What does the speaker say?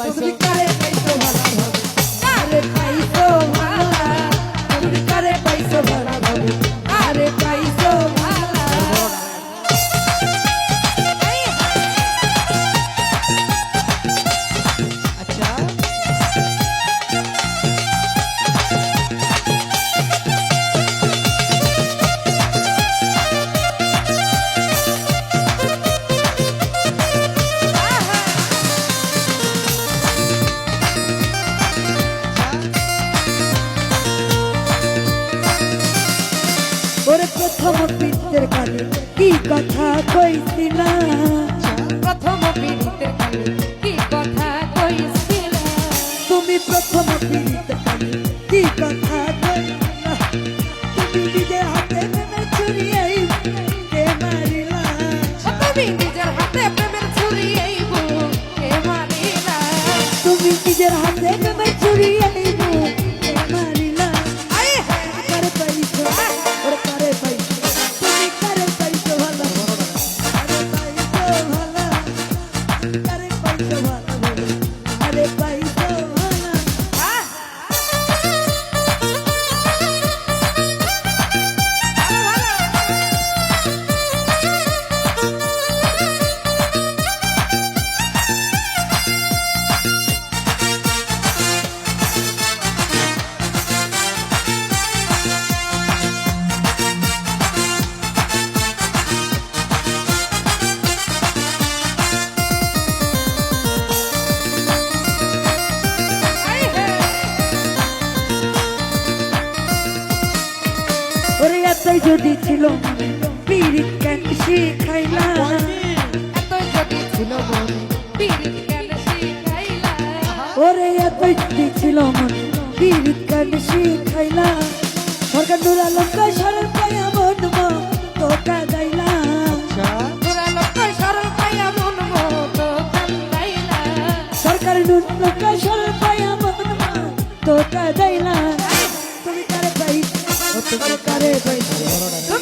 by so প্রথম পিতের কানে কি কথা কইছি না? প্রথম পিত এতই যদি ছিল পিরিত কেন শিখাইলা? এতই যদি ছিল ওরে এতই যদি ছিল পিরিত কেন শিখাইলা? সরকার নুরা লঙ্কা সরল পাইয়া মন তোকা গাইলা সরকার আচ্ছা। নুরা লঙ্কা সরল পাইয়া মন তোকা গাইলা そこカレーパイ